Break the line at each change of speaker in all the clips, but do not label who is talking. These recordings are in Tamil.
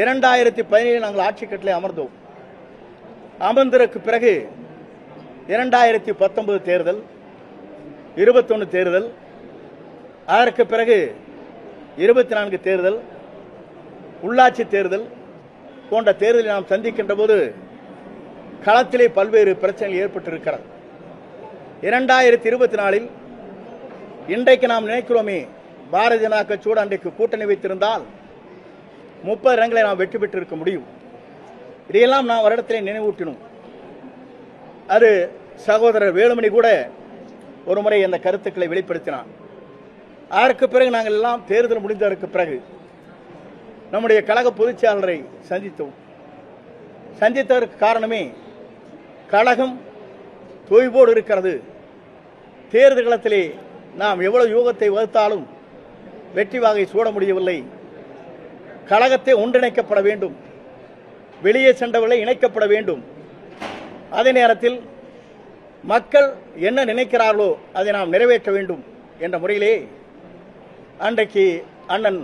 இரண்டாயிரத்தி பதினேழு நாங்கள் ஆட்சி கட்டளை அமர்ந்தோம். அமர்ந்ததற்கு பிறகு இரண்டாயிரத்தி பத்தொன்பது தேர்தல் இருபத்தொன்று தேர்தல் அதற்கு பிறகு இருபத்தி நான்கு தேர்தல் உள்ளாட்சி தேர்தல் போன்ற தேர்தலை நாம் சந்திக்கின்ற போது களத்திலே பல்வேறு பிரச்சனைகள் ஏற்பட்டிருக்கிறது. இரண்டாயிரத்தி இருபத்தி நாலில் இன்றைக்கு நாம் நினைக்கிறோமே பாரதிய ஜனதா கட்சியோடு அன்றைக்கு கூட்டணி வைத்திருந்தால் முப்பது ரன்களை நாம் வெற்றி பெற்றிருக்க முடியும். இதையெல்லாம் நாம் வருடத்திலே நினைவூட்டினோம். அது சகோதரர் வேலுமணி கூட ஒரு முறை அந்த கருத்துக்களை வெளிப்படுத்தினார். அதற்கு பிறகு நாங்கள் எல்லாம் தேர்தல் முடிந்ததற்கு பிறகு நம்முடைய கழக பொதுச்செயலரை சந்தித்தோம். சந்தித்ததற்கு காரணமே கழகம் தொய்வோடு இருக்கிறது. தேர்தல் களத்திலே நாம் எவ்வளவு யூகத்தை வகுத்தாலும் வெற்றி வாகை சூட முடியவில்லை. கழகத்தை ஒன்றிணைக்கப்பட வேண்டும். வெளியே சென்றவர்களை இணைக்கப்பட வேண்டும். அதே நேரத்தில் மக்கள் என்ன நினைக்கிறார்களோ அதை நாம் நிறைவேற்ற வேண்டும் என்ற முறையிலே அன்றைக்கு அண்ணன்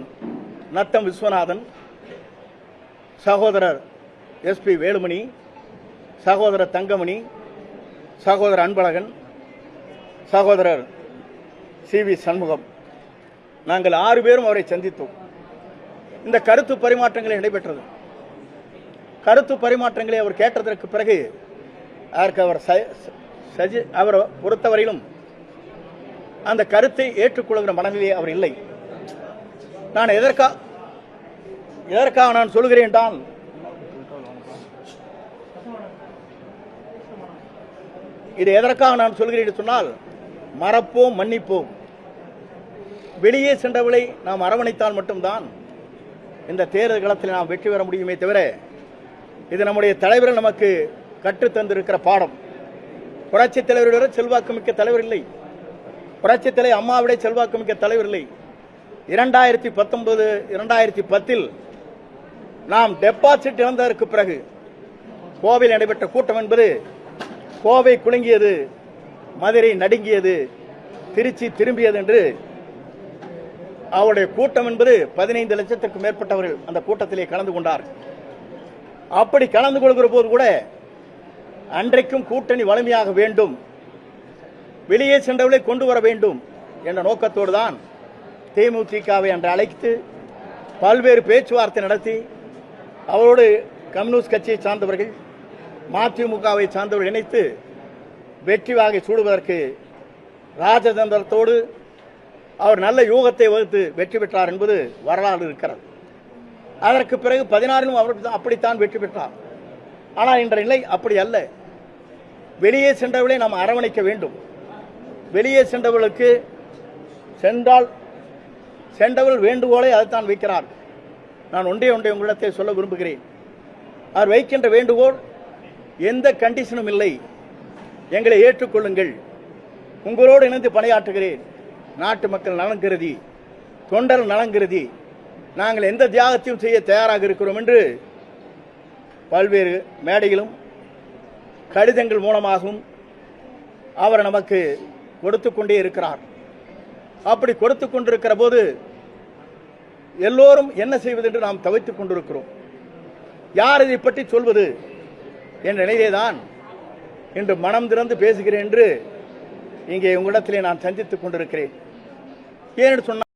நத்தம் விஸ்வநாதன் சகோதரர் எஸ்பி வேலுமணி சகோதரர் தங்கமணி சகோதரர் அன்பழகன் சகோதரர் சி வி சண்முகம். நாங்கள் ஆறு பேரும் அவரை சந்தித்தோம். இந்த கருத்து பரிமாற்றங்களை நடைபெற்றது. கருத்து பரிமாற்றங்களை அவர் கேட்டதற்கு பிறகு அதற்கு அவர் ச- சஜி அவர் பொறுத்தவரையிலும் அந்த கருத்தை ஏற்றுக்கொள்கிற மனநிலையே அவர் இல்லை. நான் எதற்கா எதற்காக நான் சொல்கிறேன் என்றால் இது எதற்காக நான் சொல்கிறேன் என்று சொன்னால் மறப்போம் மன்னிப்போம். வெளியே சென்றவளை நாம் அரவணைத்தால் மட்டும்தான் இந்த தேர்தல் களத்தில் நாம் வெற்றி பெற முடியுமே தவிர இது நம்முடைய தலைவர்கள் நமக்கு கற்றுத்தந்திருக்கிற பாடம். புரட்சித் தலைவரோட செல்வாக்கு மிக்க தலைவர் இல்லை. புரட்சி தலைவர் அம்மாவிட செல்வாக்கு மிக்க தலைவர் இல்லை. இரண்டாயிரத்தி பத்தொன்பது இரண்டாயிரத்தி பத்தில் நாம் டெபாசிட் இழந்ததற்கு பிறகு கோவையில் நடைபெற்ற கூட்டம் என்பது கோவை குலுங்கியது மதுரை நடுங்கியது திருச்சி திரும்பியது என்று அவருடைய கூட்டம் என்பது பதினைந்து லட்சத்திற்கு மேற்பட்டவர்கள் அந்த கூட்டத்திலே கலந்து கொண்டார். அப்படி கலந்து கொள்கிற போது கூட அன்றைக்கும் கூட்டணி வலிமையாக வேண்டும். வெளியே சென்றவர்களை கொண்டு வர வேண்டும் என்ற நோக்கத்தோடு தான் தேமுதிகவை அன்று அழைத்து பல்வேறு பேச்சுவார்த்தை நடத்தி அவரோடு கம்யூனிஸ்ட் கட்சியை சார்ந்தவர்கள் மதிமுகவை சார்ந்தவர்கள் இணைத்து வெற்றி வாகை சூடுவதற்கு ராஜதந்திரத்தோடு அவர் நல்ல யூகத்தை வகுத்து வெற்றி பெற்றார் என்பது வரலாறு இருக்கிறது. அதற்கு பிறகு பதினாறிலும் அவர் அப்படித்தான் வெற்றி பெற்றார். ஆனால் இன்ற நிலை அப்படி அல்ல. வெளியே சென்றவர்களை நாம் அரவணைக்க வேண்டும். வெளியே சென்றவர்களுக்கு சென்றால் சென்றவர்கள் வேண்டுகோளை அதைத்தான் வைக்கிறார். நான் ஒன்றே ஒன்றை உங்களிடத்தை சொல்ல விரும்புகிறேன். அவர் வைக்கின்ற வேண்டுகோள் எந்த கண்டிஷனும் இல்லை. எங்களை ஏற்றுக்கொள்ளுங்கள். உங்களோடு இணைந்து பணியாற்றுகிறேன். நாட்டு மக்கள் நலன் கருதி தொண்டர் நலன் கருதி நாங்கள் எந்த தியாகத்தையும் செய்ய தயாராக இருக்கிறோம் என்று பல்வேறு மேடைகளும் கடிதங்கள் மூலமாகவும் அவர் நமக்கு கொடுத்து கொண்டே இருக்கிறார். அப்படி கொடுத்து கொண்டிருக்கிற போது எல்லோரும் என்ன செய்வது என்று நாம் தவித்துக் கொண்டிருக்கிறோம். யார் இதை பற்றி சொல்வது? என்ற நிலையிலேதான் இன்று மனம் திறந்து பேசுகிறேன் என்று இங்கே உங்களிடத்திலே நான் சந்தித்துக் கொண்டிருக்கிறேன். ஏன்னு சொன்னால்